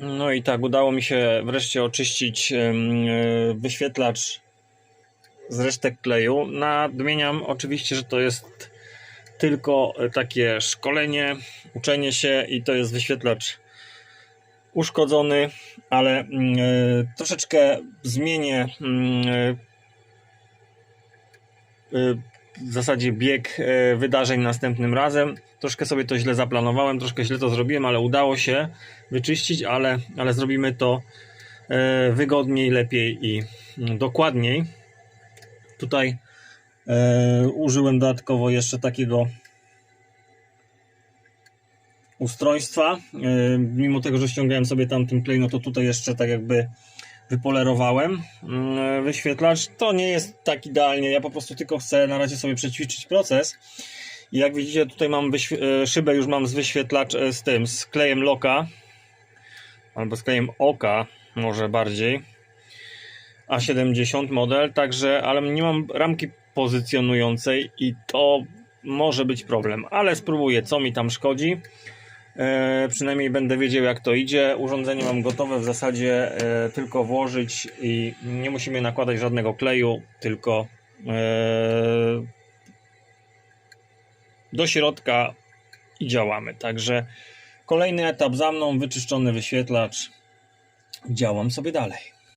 No i tak, udało mi się wreszcie oczyścić e, wyświetlacz z resztek kleju. Nadmieniam oczywiście, że to jest tylko takie szkolenie, uczenie się i to jest wyświetlacz uszkodzony, ale mm, e, troszeczkę zmienię mm, e, w zasadzie bieg e, wydarzeń następnym razem. Troszkę sobie to źle zaplanowałem, troszkę źle to zrobiłem, ale udało się wyczyścić, ale, ale zrobimy to e, wygodniej, lepiej i mm, dokładniej. Tutaj e, użyłem dodatkowo jeszcze takiego ustrojstwa. Mimo tego, że ściągałem sobie tamtym klej, no to tutaj jeszcze tak jakby wypolerowałem mm, wyświetlacz. To nie jest tak idealnie, ja po prostu tylko chcę na razie sobie przećwiczyć proces. I jak widzicie, tutaj mam e, szybę już mam z wyświetlacz e, z tym, z klejem loka, albo z klejem oka, może bardziej. A70 model, także, ale nie mam ramki pozycjonującej i to może być problem, ale spróbuję, co mi tam szkodzi. E, przynajmniej będę wiedział, jak to idzie. Urządzenie mam gotowe, w zasadzie e, tylko włożyć i nie musimy nakładać żadnego kleju, tylko e, do środka i działamy. Także kolejny etap za mną, wyczyszczony wyświetlacz. Działam sobie dalej.